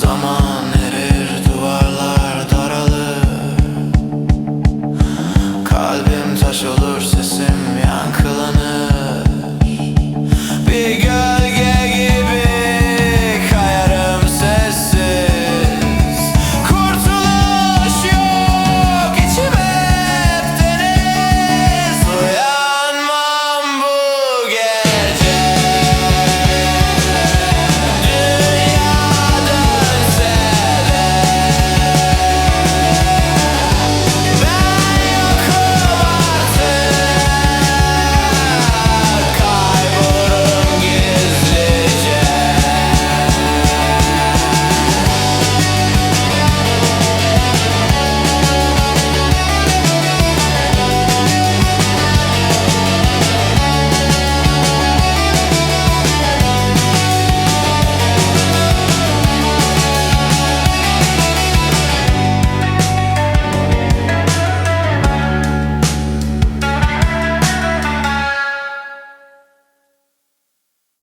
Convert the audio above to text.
Zaman erir duvarlar daralır Kalbim taş olur.